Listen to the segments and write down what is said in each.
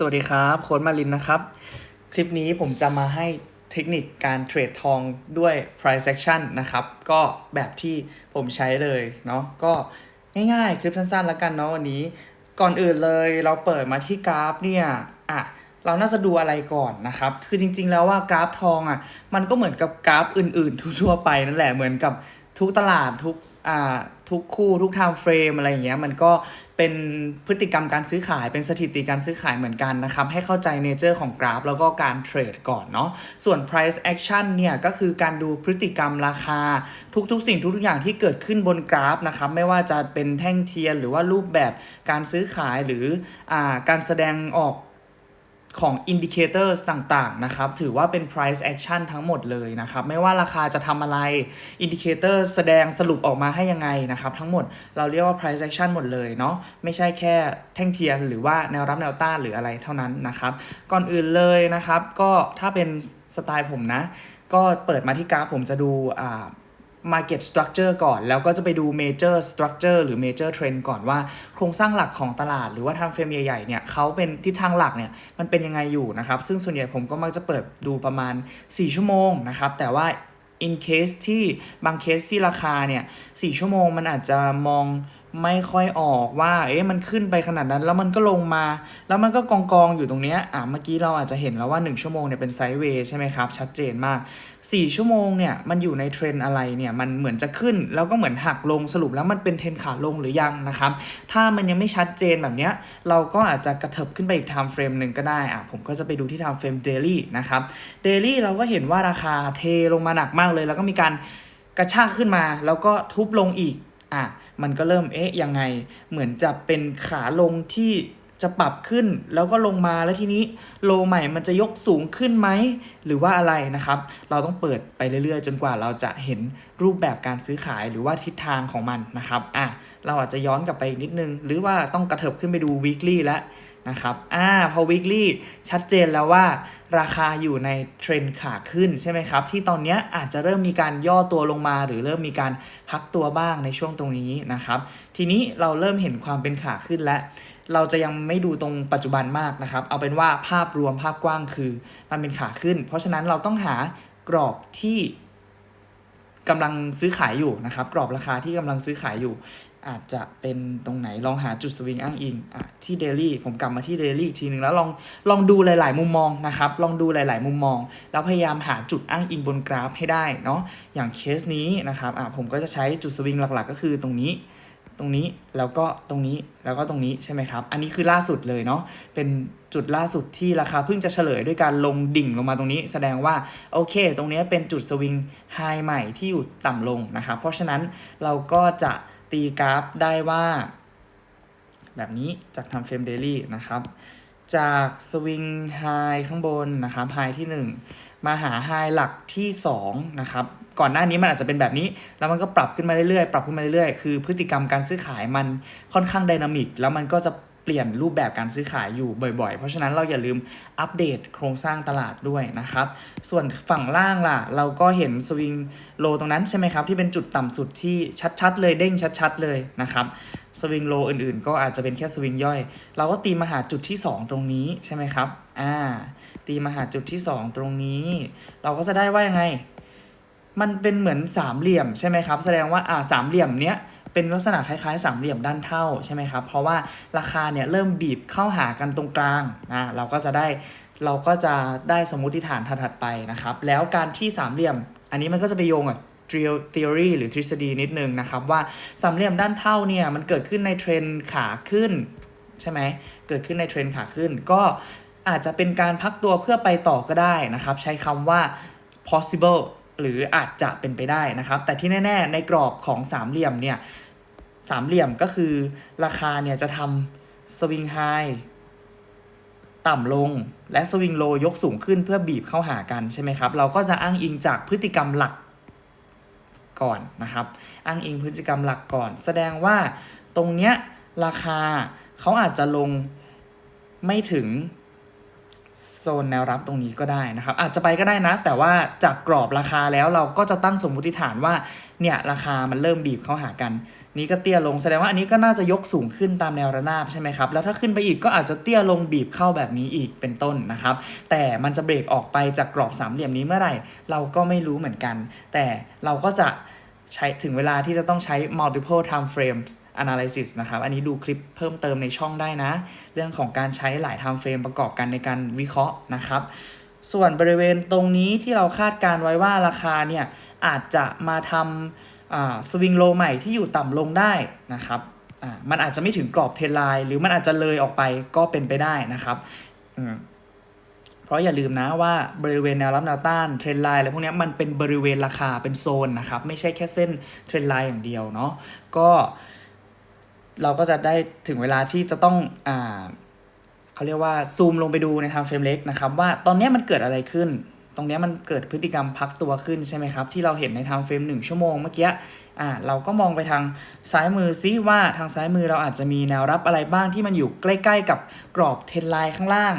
สวัสดีครับโค้ดมารินนะครับ คลิปนี้ผมจะมาให้เทคนิคการเทรดทองด้วย price action นะครับ ก็แบบที่ผมใช้เลยเนาะก็ง่ายๆ คลิปสั้นๆ แล้วกันเนาะวันนี้ ก่อนอื่นเลยเราเปิดมาที่กราฟเนี่ยอะเราน่าจะดูอะไรก่อนนะครับ คือจริงๆแล้วว่ากราฟทองอะมันก็เหมือนกับกราฟอื่นๆ ทั่วๆไปนั่นแหละเหมือนกับทุกตลาดทุกอ่า ทุกคู่ทุก time frame อะไรอย่างเงี้ยมันก็เป็นพฤติกรรมการซื้อขายเป็นสถิติการซื้อขายเหมือนกันนะครับ ให้เข้าใจเนเจอร์ของกราฟ แล้วก็การเทรดก่อนเนาะส่วน price action เนี่ย ก็คือการดูพฤติกรรมราคา ทุกๆ สิ่งทุกๆอย่างที่เกิดขึ้นบนกราฟนะครับ ไม่ว่าจะเป็นแท่งเทียนหรือว่ารูปแบบการซื้อขายหรืออการแสดงออก ของ indicators ต่างๆ นะครับ ถือว่าเป็น price action ทั้งหมดเลยนะครับ ไม่ว่าราคาจะทำอะไร indicator แสดงสรุปออกมาให้ยังไงนะครับ ทั้งหมดเราเรียกว่า price action หมดเลยเนาะ ไม่ใช่แค่แท่งเทียนหรือว่าแนวรับแนวต้านหรืออะไรเท่านั้นนะครับ ก่อนอื่นเลยนะครับ ก็ถ้าเป็นสไตล์ผมนะ ก็เปิดมาที่กราฟผมจะดูอ่า market structure ก่อน แล้วก็จะไปดู major structure หรือ major trend ก่อนว่า โครงสร้างหลักของตลาด หรือว่า time frame ใหญ่ๆเนี่ยเขาเป็นทิศทางหลักเนี่ยมันเป็นยังไงอยู่นะครับ ซึ่งส่วนใหญ่ผมก็มักจะเปิดดูประมาณ 4 ชั่วโมงนะครับ แต่ว่า in case ที่บางเคสที่ราคาเนี่ย4ชั่วโมงมันอาจจะมอง ไม่ค่อยออกว่า เอ๊ะมันขึ้นไปขนาดนั้น แล้วมันก็ลงมา แล้วมันก็กองกองอยู่ตรงเนี้ยอะเมื่อกี้เราอาจจะเห็นแล้วว่า 1 ชั่วโมงเนี่ยเป็นไซด์เวย์ใช่ไหมครับ ชัดเจนมาก 4 ชั่วโมงเนี่ยมันอยู่ในเทรนอะไรเนี่ยมันเหมือนจะขึ้นแล้วก็เหมือนหักลงสรุปแล้วมันเป็นเทรนขาลงหรือยังนะครับถ้ามันยังไม่ชัดเจนแบบเนี้ยเราก็อาจจะกระเถิบขึ้นไปอีก time frame หนึ่งก็ได้อะผมก็จะไปดูที่ time frame daily นะครับ daily เราก็เห็นว่าราคาเทลงมาหนักมากเลย แล้วก็มีการกระชากขึ้นมาแล้วก็ทุบลงอีก อะมันก็เริ่มเอ๊ะยังไงเหมือนจะเป็นขาลงที่จะปรับขึ้นแล้วก็ลงมาแล้วทีนี้โลใหม่มันจะยกสูงขึ้นไหม หรือว่าอะไรนะครับ เราต้องเปิดไปเรื่อยๆ จนกว่าเราจะเห็นรูปแบบการซื้อขายหรือว่าทิศทางของมันนะครับอะเราอาจจะย้อนกลับไปอีกนิดนึง หรือว่าต้องกระเถิบขึ้นไปดู weekly แล้ว นะครับ อ่า พอ weekly ชัดเจนแล้วว่าราคาอยู่ในเทรนขาขึ้นใช่ไหมครับ ที่ตอนนี้อาจจะเริ่มมีการย่อตัวลงมา หรือเริ่มมีการพักตัวบ้างในช่วงตรงนี้นะครับ ทีนี้เราเริ่มเห็นความเป็นขาขึ้นแล้วเราจะยังไม่ดูตรงปัจจุบันมากนะครับ เอาเป็นว่าภาพรวมภาพกว้างคือมันเป็นขาขึ้น เพราะฉะนั้นเราต้องหากรอบที่กำลังซื้อขายอยู่นะครับ กรอบราคาที่กำลังซื้อขายอยู่ อาจจะเป็นตรงไหนลองหาจุดสวิงอ้างอิงอะที่เดลี่ผมกลับมาที่เดลี่อีกทีหนึ่งแล้วลองลองดูหลาย ๆ มุมมองนะครับลองดูหลาย ๆ มุมมอง แล้วพยายามหาจุดอ้างอิงบนกราฟให้ได้เนาะอย่างเคสนี้นะครับอะผมก็จะใช้จุดสวิงหลัก ๆ ก็คือตรงนี้ตรงนี้แล้วก็ตรงนี้แล้วก็ตรงนี้ใช่ไหมครับ อันนี้คือล่าสุดเลยเนาะเป็นจุดล่าสุดที่ราคาเพิ่งจะเฉลยด้วยการลงดิ่งลงมาตรงนี้ แสดงว่าโอเค ตรงนี้เป็นจุดสวิงไฮใหม่ที่อยู่ต่ำลงนะครับเพราะฉะนั้นเราก็จะ ตีกราฟได้ว่า แบบนี้จากทำเฟรมเดลี่นะครับ จากสวิงไฮข้างบนนะครับไฮที่ 1 มาหาไฮหลักที่2นะครับก่อนหน้านี้มันอาจจะเป็นแบบนี้ แล้วมันก็ปรับขึ้นมาเรื่อยๆ ปรับขึ้นมาเรื่อยๆ คือพฤติกรรมการซื้อขายมันค่อนข้างไดนามิก แล้วมันก็จะ เปลี่ยนรูปแบบการซื้อขายอยู่บ่อยๆ เพราะฉะนั้นเราอย่าลืมอัปเดตโครงสร้างตลาดด้วยนะครับ ส่วนฝั่งล่างล่ะ เราก็เห็นสวิงโลตรงนั้นใช่ไหมครับ ที่เป็นจุดต่ำสุดที่ชัดๆเลยเด้งชัดๆเลยนะครับสวิงโลอื่นๆ ก็อาจจะเป็นแค่สวิงย่อย เราก็ตีมาหาจุดที่ 2 ตรงนี้ใช่ไหมครับอ่าตีมาหาจุดที่ 2 ตรงนี้ เราก็จะได้ว่ายังไง มันเป็นเหมือนสามเหลี่ยมใช่ไหมครับ แสดงว่าอ่าสามเหลี่ยมเนี้ย เป็นลักษณะคล้ายๆสามเหลี่ยมด้านเท่าใช่ไหมครับ เพราะว่าราคาเนี่ยเริ่มบีบเข้าหากันตรงกลางนะเราก็จะได้เราก็จะได้สมมติฐานถัดๆไปนะครับ แล้วการที่สามเหลี่ยม อันนี้มันก็จะไปโยงกับ theory หรือทฤษฎีนิดนึงนะครับ ว่าสามเหลี่ยมด้านเท่าเนี่ยมันเกิดขึ้นในเทรนขาขึ้นใช่ไหมเกิดขึ้นในเทรนขาขึ้น ก็อาจจะเป็นการพักตัวเพื่อไปต่อก็ได้นะครับ ใช้คำว่า possible หรืออาจจะเป็นไปได้นะครับ แต่ที่แน่ ๆ ในกรอบของสามเหลี่ยมเนี่ย สามเหลี่ยมก็คือราคาเนี่ยจะทำสวิงไฮต่ำลงและสวิงโลยกสูงขึ้นเพื่อบีบเข้าหากันใช่ไหมครับ เราก็จะอ้างอิงจากพฤติกรรมหลักก่อนนะครับ อ้างอิงพฤติกรรมหลักก่อน แสดงว่าตรงเนี้ยราคาเขาอาจจะลงไม่ถึง โซนแนวรับตรงนี้ก็ได้นะครับ อาจจะไปก็ได้นะ แต่ว่าจากกรอบราคาแล้วเราก็จะตั้งสมมุติฐานว่าเนี่ยราคามันเริ่มบีบเข้าหากัน นี้ก็เตี้ยลงแสดงว่าอันนี้ก็น่าจะยกสูงขึ้นตามแนวระนาบใช่ไหมครับแล้วถ้าขึ้นไปอีกก็อาจจะเตี้ยลงบีบเข้าแบบนี้อีกเป็นต้นนะครับ แต่มันจะเบรกออกไปจากกรอบสามเหลี่ยมนี้เมื่อไหร่ เราก็ไม่รู้เหมือนกัน แต่เราก็จะใช้ถึงเวลาที่จะต้องใช้ multiple time frames analysis นะครับ อันนี้ดูคลิปเพิ่มเติมในช่องได้นะ เรื่องของการใช้หลาย time frame ประกอบกันในการวิเคราะห์นะครับ ส่วนบริเวณตรงนี้ที่เราคาดการไว้ว่าราคาเนี่ย อาจจะมาทำสวิงโลใหม่ที่อยู่ต่ำลงได้นะครับมันอาจจะไม่ถึงกรอบเทรนไลน์หรือมันอาจจะเลยออกไปก็เป็นไปได้นะครับเพราะอย่าลืมนะว่าบริเวณแนวรับแนวต้านเทรนไลน์อะไรพวกนี้มันเป็นบริเวณราคาเป็นโซนนะครับ ไม่ใช่แค่เส้นเทรนไลน์อย่างเดียวเนาะก็ เราก็จะได้ถึงเวลาที่จะต้องอ่าเขาเรียกว่าซูมลงไปดูในทางเฟรมเล็กนะครับว่าตอนนี้มันเกิดอะไรขึ้น ตรงนี้มันเกิดพฤติกรรมพักตัวขึ้นใช่ไหมครับ ที่เราเห็นในทางเฟรมหนึ่งชั่วโมงเมื่อกี้อ่าเราก็มองไปทางซ้ายมือซิว่าทางซ้ายมือเราอาจจะมีแนวรับอะไรบ้างที่มันอยู่ใกล้ ๆ กับกรอบเทรนไลน์ข้างล่าง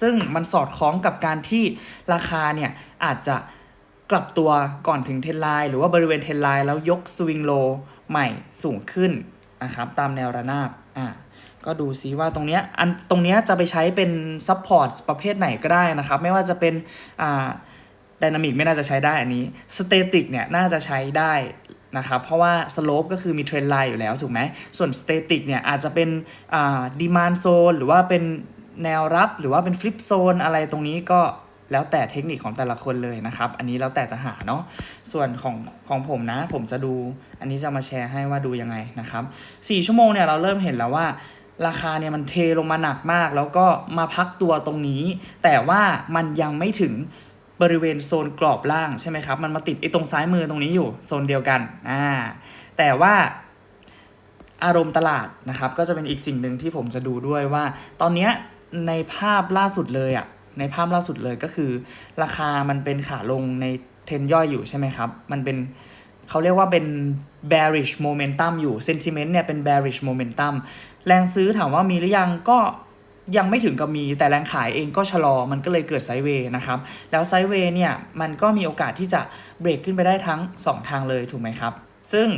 ซึ่งมันสอดคล้องกับการที่ราคาเนี่ยอาจจะกลับตัวก่อนถึงเทรนไลน์หรือว่าบริเวณเทรนไลน์แล้วยกสวิงโลใหม่สูงขึ้น นะครับตามแนวระนาบอ่าก็ดูซิว่าตรงเนี้ยอันตรงเนี้ยจะไปใช้เป็นซัพพอร์ตประเภทไหนก็ได้นะครับ ไม่ว่าจะเป็นอ่าดินามิกไม่น่าจะใช้ได้อันนี้สเตติกเนี่ยน่าจะใช้ได้นะครับเพราะว่าสโลปก็คือมีเทรนไลน์อยู่แล้วถูกไหมส่วนสเตติกเนี่ยอาจจะเป็นอ่าดีมานโซนหรือว่าเป็นแนวรับหรือว่าเป็นฟลิปโซนอะไรตรงนี้ก็ แล้วแต่เทคนิคของแต่ละคนเลยนะครับ อันนี้แล้วแต่จะหาเนาะ ส่วนของของผมนะ ผมจะดู อันนี้จะมาแชร์ให้ว่าดูยังไงนะครับ4ชั่วโมงเนี่ยเราเริ่มเห็นแล้วว่า ราคาเนี่ยมันเทลงมาหนักมาก แล้วก็มาพักตัวตรงนี้ แต่ว่ามันยังไม่ถึงบริเวณโซนกรอบล่างใช่ไหมครับ มันมาติดไอ้ตรงซ้ายมือตรงนี้อยู่โซนเดียวกัน อ่า แต่ว่าอารมณ์ตลาดนะครับ ก็จะเป็นอีกสิ่งหนึ่งที่ผมจะดูด้วยว่า ตอนเนี้ยในภาพล่าสุดเลยอะ่ะ ในภาพล่าสุดเลยก็คือ ราคามันเป็นขาลงในเทรนย่อยอยู่ใช่ไหมครับ มันเป็นเขาเรียกว่าเป็น bearish momentum อยู่ sentiment เนี่ยเป็น bearish momentum แรงซื้อถามว่ามีหรือยังก็ยังไม่ถึงกับมีแต่แรงขายเองก็ชะลอมันก็เลยเกิดไซเวย์นะครับ แล้วไซเวย์เนี่ย มันก็มีโอกาสที่จะเบรกขึ้นไปได้ทั้ง 2 ทางเลยถูกไหมครับ ซึ่ง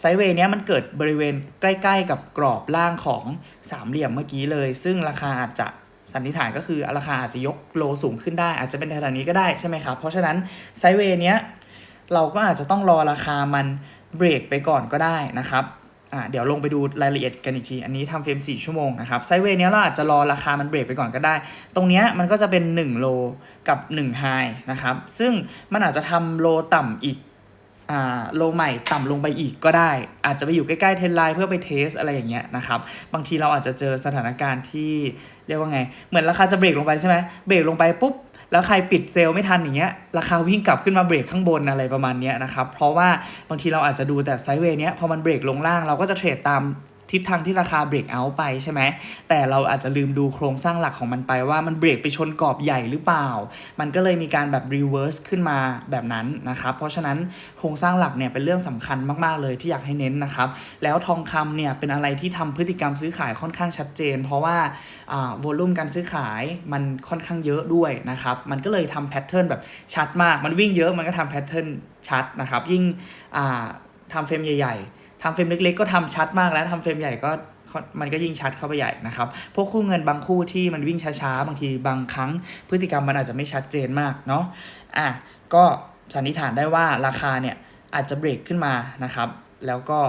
ไซเวย์เนี้ยมันเกิดบริเวณใกล้ ๆ กับกรอบล่างของสามเหลี่ยมเมื่อกี้เลย ซึ่งราคาอาจจะ สันนิษฐานก็คือราคาอาจจะยกโลสูงขึ้นได้ อาจจะเป็นแถวๆนี้ก็ได้ใช่ไหมครับ เพราะฉะนั้นไซเวย์เนี้ยเราก็อาจจะต้องรอราคามันเบรกไปก่อนก็ได้นะครับอ่าเดี๋ยวลงไปดูรายละเอียดกันอีกที อันนี้ทำเฟรม4 ชั่วโมงนะครับไซเวย์เนี้ยเราอาจจะรอราคามันเบรกไปก่อนก็ได้ ตรงเนี้ยมันก็จะเป็น 1 โลกับ1ไฮนะครับ ซึ่งมันอาจจะทำโลต่ำอีก โลใหม่ต่ำลงไปอีกก็ได้ อาจจะไปอยู่ใกล้ๆเทนไลน์เพื่อไปเทสอะไรอย่างเงี้ยนะครับบางทีเราอาจจะเจอสถานการณ์ที่เรียกว่าไง เหมือนราคาจะเบรกลงไปใช่ไหมเบรกลงไปปุ๊บแล้วใครปิดเซลล์ไม่ทันอย่างเงี้ยราคาวิ่งกลับขึ้นมาเบรกข้างบนอะไรประมาณเนี้ยนะครับเพราะว่าบางทีเราอาจจะดูแต่ไซด์เวย์เนี้ยพอมันเบรกลงล่างเราก็จะเทรดตาม ทิศทางที่ราคาเบรกเอาท์ไปใช่ไหมแต่เราอาจจะลืมดูโครงสร้างหลักของมันไปว่ามันเบรกไปชนกรอบใหญ่หรือเปล่า มันก็เลยมีการแบบรีเวิร์สขึ้นมาแบบนั้นนะครับ เพราะฉะนั้นโครงสร้างหลักเนี่ยเป็นเรื่องสำคัญมากๆเลยที่อยากให้เน้นนะครับ แล้วทองคำเนี่ยเป็นอะไรที่ทำพฤติกรรมซื้อขายค่อนข้างชัดเจน เพราะว่าอ่าวลุ่มการซื้อขายมันค่อนข้างเยอะด้วยนะครับ มันก็เลยทำแพทเทิร์นแบบชัดมาก มันวิ่งเยอะมันก็ทำแพทเทิร์นชัดนะครับ ยิ่งอ่าทำเฟรมใหญ่ ๆ ทำเฟรมเล็กๆ ก็ทำชัดมากแล้วทำเฟรมใหญ่ก็มันก็ยิ่งชัดเข้าไปใหญ่นะครับ พวกคู่เงินบางคู่ที่มันวิ่งช้าๆ บางทีบางครั้ง พฤติกรรมมันอาจจะไม่ชัดเจนมากเนาะ อะ ก็สันนิษฐานได้ว่าราคาเนี่ยอาจจะเบรกขึ้นมานะครับ แล้วก็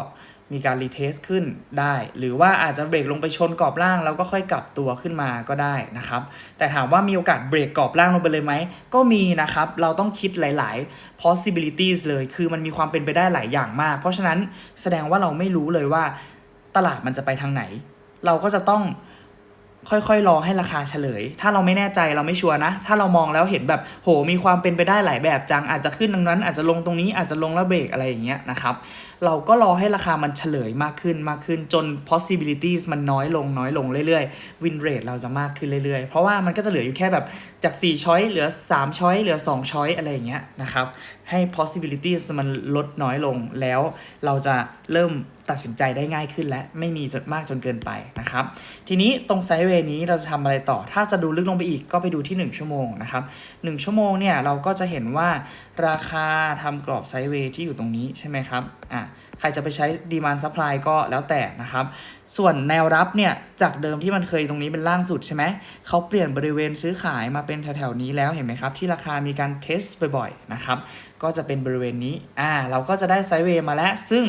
มีการรีเทสขึ้นได้ หรือว่าอาจจะเบรกลงไปชนกรอบล่าง แล้วก็ค่อยกลับตัวขึ้นมาก็ได้นะครับ แต่ถามว่ามีโอกาสเบรกกรอบล่างลงไปเลยไหม ก็มีนะครับ เราต้องคิดหลาย ๆ possibilities เลย คือมันมีความเป็นไปได้หลายอย่างมาก เพราะฉะนั้นแสดงว่าเราไม่รู้เลยว่าตลาดมันจะไปทางไหน เราก็จะต้องค่อยๆ รอให้ราคาเฉลย ถ้าเราไม่แน่ใจเราไม่ชัวร์นะ ถ้าเรามองแล้วเห็นแบบโหมีความเป็นไปได้หลายแบบจัง อาจจะขึ้นตรงนั้น อาจจะลงตรงนี้อาจจะลงแล้วเบรกอะไรอย่างเงี้ยนะครับ เราก็รอให้ราคามันเฉลยมากขึ้นมากขึ้นจน possibilities มันน้อยลงน้อยลงเรื่อยๆ win rate เราจะมากขึ้นเรื่อยๆ เพราะว่ามันก็จะเหลืออยู่แค่แบบจาก4ช้อยเหลือ3ช้อยเหลือ2ช้อยอะไรอย่างเงี้ยนะครับ ให้ possibilities มันลดน้อยลงแล้วเราจะเริ่มตัดสินใจได้ง่ายขึ้นและไม่มีจนมากจนเกินไปนะครับ ทีนี้ตรงไซด์เวย์นี้เราจะทำอะไรต่อ ถ้าจะดูลึกลงไปอีกก็ไปดูที่ 1 ชั่วโมงนะครับ1ชั่วโมงเนี่ยเราก็จะเห็นว่าราคาทำกรอบไซด์เวย์ที่อยู่ตรงนี้ใช่ไหมครับอะ ใครจะไปใช้ดีมานซัพพลายก็แล้วแต่นะครับ ส่วนแนวรับเนี่ยจากเดิมที่มันเคยตรงนี้เป็นล่างสุดใช่ไหมเขาเปลี่ยนบริเวณซื้อขายมาเป็นแถวๆนี้แล้วเห็นไหมครับ ที่ราคามีการเทสบ่อยๆนะครับ ก็จะเป็นบริเวณนี้อ่าเราก็จะได้ไซด์เวย์มาแล้ว ซึ่ง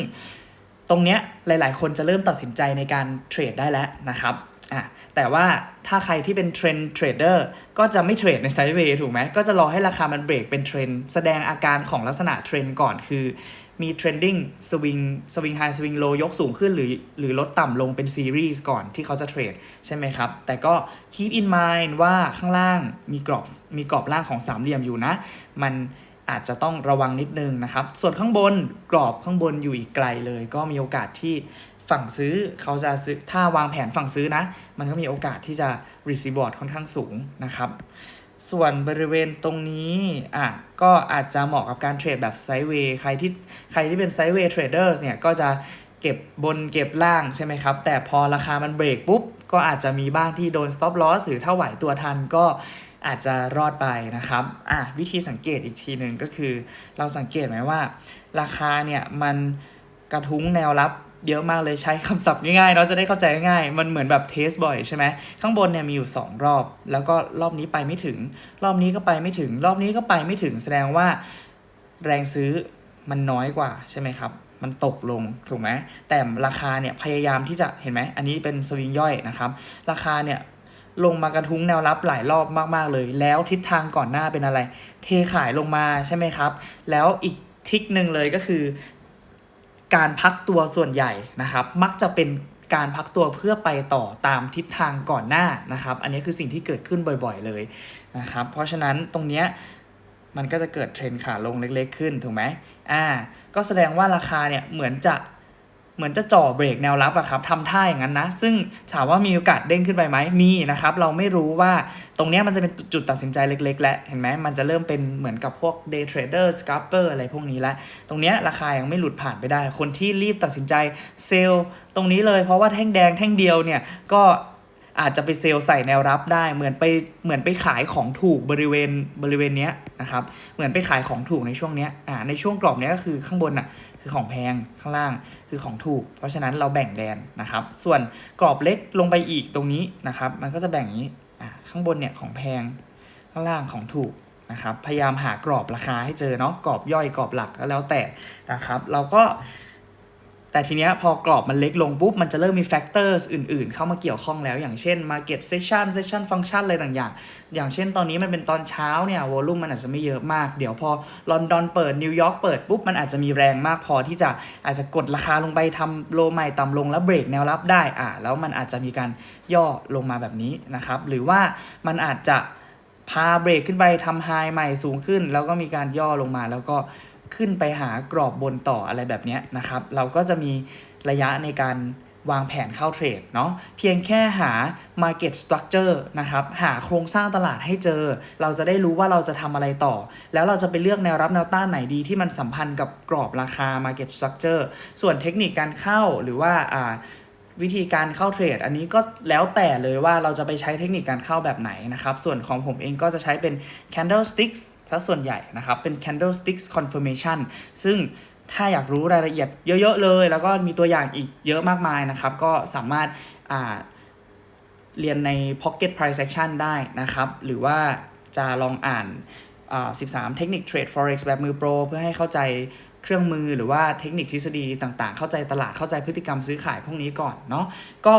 ตรงเนี้ยหลายๆ คนจะเริ่มตัดสินใจในการเทรดได้แล้วนะครับอ่าแต่ว่าถ้าใครที่เป็นเทรนด์เทรดเดอร์ก็จะไม่เทรดในไซด์เวย์ถูกไหมก็จะรอให้ราคามันเบรกเป็นเทรนแสดงอาการของลักษณะเทรนก่อนคือ มี trending swing swing high swing low ยกสูงขึ้นหรือหรือลดต่ำลงเป็นซีรีส์ก่อนที่เขาจะเทรดใช่ไหมครับ แต่ก็ keep in mind ว่าข้างล่างมีกรอบมีกรอบล่างของสามเหลี่ยมอยู่นะ มันอาจจะต้องระวังนิดนึงนะครับ ส่วนข้างบนกรอบข้างบนอยู่อีกไกลเลย ก็มีโอกาสที่ฝั่งซื้อเขาจะซื้อถ้าวางแผนฝั่งซื้อนะ มันก็มีโอกาสที่จะ receive ค่อนข้างสูงนะครับ ส่วนบริเวณตรงนี้อะก็อาจจะเหมาะกับการเทรดแบบไซด์เวย์ใครที่ใครที่เป็นไซด์เวย์เทรดเดอร์เนี่ยก็จะเก็บบนเก็บล่างใช่ไหมครับ แต่พอราคามันเบรกปุ๊บ ก็อาจจะมีบ้างที่โดน stop loss หรือถ้าไหวตัวทันก็อาจจะรอดไปนะครับอะวิธีสังเกตอีกทีหนึ่งก็คือ เราสังเกตไหมว่า ราคาเนี่ยมันกระทุ้งแนวรับ เยอะมากเลยใช้คำศัพท์ง่ายๆ เราจะได้เข้าใจง่ายๆมันเหมือนแบบเทสบ่อยใช่ไหมข้างบนเนี่ยมีอยู่ 2 รอบ แล้วก็รอบนี้ไปไม่ถึง รอบนี้ก็ไปไม่ถึง รอบนี้ก็ไปไม่ถึงแสดงว่าแรงซื้อมันน้อยกว่าใช่ไหมครับ มันตกลงถูกไหมแต่ราคาเนี่ยพยายามที่จะเห็นไหมอันนี้เป็นสวิงย่อยนะครับ ราคาเนี่ยลงมากระทุ้งแนวรับหลายรอบมากๆเลย แล้วทิศทางก่อนหน้าเป็นอะไร เทขายลงมาใช่ไหมครับ แล้วอีกทิศหนึ่งเลยก็คือ การพักตัวส่วนใหญ่นะครับ มักจะเป็นการพักตัวเพื่อไปต่อตามทิศทางก่อนหน้านะครับ อันนี้คือสิ่งที่เกิดขึ้นบ่อยๆเลยนะครับ เพราะฉะนั้นตรงเนี้ยมันก็จะเกิดเทรนขาลงเล็กๆขึ้นถูกไหมอ่า ก็แสดงว่าราคาเนี่ยเหมือนจะ เหมือนจะจ่อเบรกแนวรับอะครับทำท่าอย่างนั้นนะ ซึ่งถามว่ามีโอกาสเด้งขึ้นไปไหมมีนะครับ เราไม่รู้ว่าตรงนี้มันจะเป็นจุดตัดสินใจเล็ก ๆ แล้วเห็นไหมมันจะเริ่มเป็นเหมือนกับพวก day trader scalper อะไรพวกนี้แล้วตรงนี้ราคายังไม่หลุดผ่านไปได้ คนที่รีบตัดสินใจเซลล์ตรงนี้เลยเพราะว่าแท่งแดงแท่งเดียวเนี่ยก็ อาจจะไปเซลล์ใส่แนวรับได้ เหมือนไปเหมือนไปขายของถูกบริเวณบริเวณเนี้ยนะครับ เหมือนไปขายของถูกในช่วงเนี้ยอ่าในช่วงกรอบเนี้ยก็คือข้างบนอะคือของแพงข้างล่างคือของถูก เพราะฉะนั้นเราแบ่งแดนนะครับ ส่วนกรอบเล็กลงไปอีกตรงนี้นะครับ มันก็จะแบ่งอย่างนี้อ่าข้างบนเนี่ยของแพงข้างล่างของถูกนะครับ พยายามหากรอบราคาให้เจอเนาะกรอบย่อยกรอบหลักก็แล้วแต่นะครับ เราก็ แต่ทีเนี้ยพอกรอบมันเล็กลงปุ๊บ มันจะเริ่มมีแฟกเตอร์อื่นๆ เข้ามาเกี่ยวข้องแล้ว อย่างเช่น Market Session Session Function อะไรต่างๆ อย่างเช่นตอนนี้มันเป็นตอนเช้าเนี่ยวอลุ่มมันอาจจะไม่เยอะมาก เดี๋ยวพอลอนดอนเปิดนิวยอร์กเปิดปุ๊บ มันอาจจะมีแรงมากพอที่จะอาจจะกดราคาลงไปทำโลใหม่ต่ำลงแล้วเบรกแนวรับได้อ่าแล้วมันอาจจะมีการย่อลงมาแบบนี้นะครับหรือว่ามันอาจจะพาเบรกขึ้นไปทำไฮใหม่สูงขึ้น แล้วก็มีการย่อลงมาแล้วก็ ขึ้นไปหากรอบบนต่ออะไรแบบนี้นะครับ เราก็จะมีระยะในการวางแผนเข้าเทรดเนาะเพียงแค่หา market structure นะครับหาโครงสร้างตลาดให้เจอ เราจะได้รู้ว่าเราจะทำอะไรต่อ แล้วเราจะไปเลือกแนวรับแนวต้านไหนดีที่มันสัมพันธ์กับกรอบราคา market structure ส่วนเทคนิคการเข้าหรือว่าอ่าวิธีการเข้าเทรดอันนี้ก็แล้วแต่เลยว่าเราจะไปใช้เทคนิคการเข้าแบบไหนนะครับ ส่วนของผมเองก็จะใช้เป็น candlesticks ซะส่วนใหญ่นะครับ เป็น candlesticks confirmation ซึ่งถ้าอยากรู้รายละเอียดเยอะๆเลย แล้วก็มีตัวอย่างอีกเยอะมากมายนะครับ ก็สามารถอ่าเรียนใน pocket price action ได้นะครับ หรือว่าจะลองอ่านา13 เทคนิคเทรด forex แบบมือโปร เพื่อให้เข้าใจเครื่องมือหรือว่าเทคนิคทฤษฎีต่างๆ เข้าใจตลาดเข้าใจพฤติกรรมซื้อขายพวกนี้ก่อนเนาะก็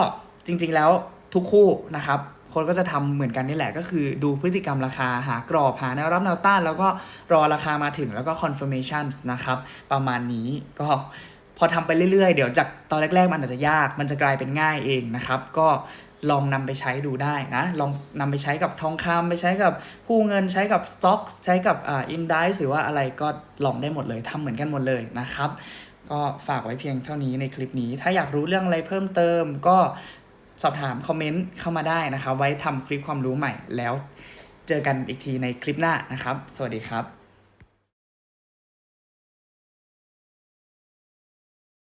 จริงๆแล้วทุกคู่นะครับ คนก็จะทำเหมือนกันนี่แหละก็คือดูพฤติกรรมราคาหากรอบหาแนวรับแนวต้าน แล้วก็รอราคามาถึงแล้วก็ confirmation นะครับ ประมาณนี้ก็พอทำไปเรื่อยๆ เดี๋ยวจากตอนแรกๆ มันอาจจะยาก มันจะกลายเป็นง่ายเองนะครับ ก็ลองนำไปใช้ดูได้นะ ลองนำไปใช้กับทองคำไปใช้กับคู่เงิน ใช้กับสต็อกใช้กับอ่าอินดิหรือว่าอะไรก็ลองได้หมดเลยทำเหมือนกันหมดเลยนะครับ ก็ฝากไว้เพียงเท่านี้ในคลิปนี้ ถ้าอยากรู้เรื่องอะไรเพิ่มเติมก็ สอบถามคอมเมนต์เข้ามาได้นะครับ ไว้ทำคลิปความรู้ใหม่แล้วเจอกันอีกทีในคลิปหน้านะครับ สวัสดีครับ